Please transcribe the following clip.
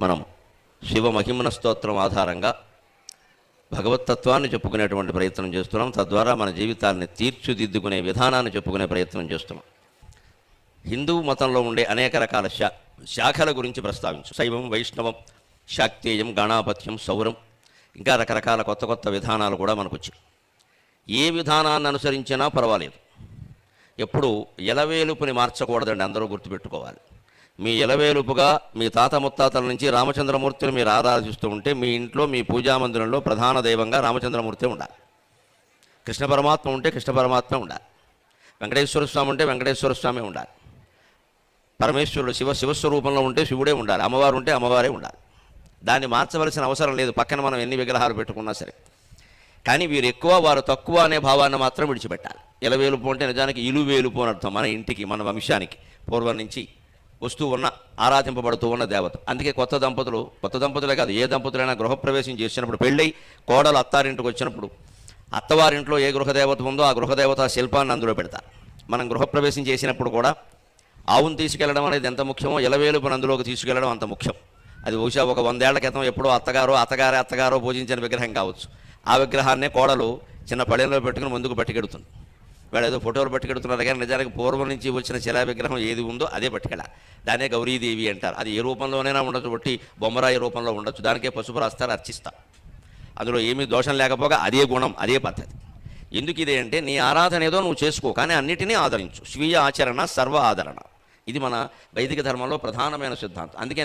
మనం శివ మహిమన స్తోత్రం ఆధారంగా భగవతత్వాన్ని చెప్పుకునేటువంటి ప్రయత్నం చేస్తున్నాం. తద్వారా మన జీవితాన్ని తీర్చిదిద్దుకునే విధానాన్ని చెప్పుకునే ప్రయత్నం చేస్తున్నాం. హిందూ మతంలో ఉండే అనేక రకాల శా శాఖల గురించి ప్రస్తావించు శైవం వైష్ణవం శాక్తేయం గణాపత్యం సౌరం ఇంకా రకరకాల కొత్త కొత్త విధానాలు కూడా మనకు వచ్చాయి ఏ విధానాన్ని అనుసరించినా పర్వాలేదు. ఎప్పుడు ఎలవేలుపుని మార్చకూడదండి అందరూ గుర్తుపెట్టుకోవాలి. మీ ఎలవేలుపుగా మీ తాత ముత్తాతల నుంచి రామచంద్రమూర్తిని మీరు ఆరాధిస్తూ ఉంటే మీ ఇంట్లో మీ పూజా మందిరంలో ప్రధాన దైవంగా రామచంద్రమూర్తి ఉండాలి. కృష్ణ పరమాత్మ ఉంటే కృష్ణ పరమాత్మ ఉండాలి. వెంకటేశ్వర స్వామి ఉంటే వెంకటేశ్వర స్వామి ఉండాలి. పరమేశ్వరుడు శివ శివస్వరూపంలో ఉంటే శివుడే ఉండాలి. అమ్మవారు ఉంటే అమ్మవారే ఉండాలి. దాన్ని మార్చవలసిన అవసరం లేదు. పక్కన మనం ఎన్ని విగ్రహాలు పెట్టుకున్నా సరే. కానీ వీరు ఎక్కువ వారు తక్కువ అనే భావాన్ని మాత్రం విడిచిపెట్టాలి. ఇలవేలుపు అంటే నిజానికి ఇలువేలుపు అని అర్థం మన ఇంటికి మన వంశానికి పూర్వం నుంచి. వస్తూ ఉన్న ఆరాధింపబడుతూ ఉన్న దేవత. అందుకే కొత్త దంపతులు కొత్త దంపతులే కాదు ఏ దంపతులైనా గృహప్రవేశం చేసినప్పుడు పెళ్ళై కోడలు అత్తారింటికి వచ్చినప్పుడు అత్తవారింట్లో ఏ గృహదేవత ఉందో ఆ గృహదేవత శిల్పాన్ని అందులో పెడతారు. మనం గృహప్రవేశం చేసినప్పుడు కూడా ఆవును తీసుకెళ్ళడం అనేది ఎంత ముఖ్యమో ఇలవేలుపుని అందులోకి తీసుకెళ్ళడం అంత ముఖ్యం. అది బహుశా ఒక వందేళ్ళ క్రితం ఎప్పుడో అత్తగారో అత్తగారే అత్తగారో పూజించిన విగ్రహం కావచ్చు. ఆ విగ్రహాన్నే కోడలు చిన్న పళ్ళెంలో పెట్టుకుని ముందుకు పట్టుకెడుతుంది. వాళ్ళు ఏదో ఫోటోలు పట్టుకెడుతున్నారు కానీ నిజానికి పూర్వం నుంచి వచ్చిన శిలా విగ్రహం ఏది ఉందో అదే పట్టుకెళ్ళ. దానే గౌరీదేవి అంటారు. అది ఏ రూపంలోనైనా ఉండొచ్చు. బట్టి బొమ్మరాయి రూపంలో ఉండొచ్చు. దానికే పసుపు రాస్తారు అర్చిస్తా. అందులో ఏమీ దోషం లేకపోగా అదే గుణం అదే పద్ధతి. ఎందుకు ఇదే అంటే నీ ఆరాధన ఏదో నువ్వు చేసుకో కానీ అన్నిటినీ ఆదరించు. స్వీయ ఆచరణ సర్వ ఆదరణ. ఇది మన వైదిక ధర్మంలో ప్రధానమైన సిద్ధాంతం. అందుకే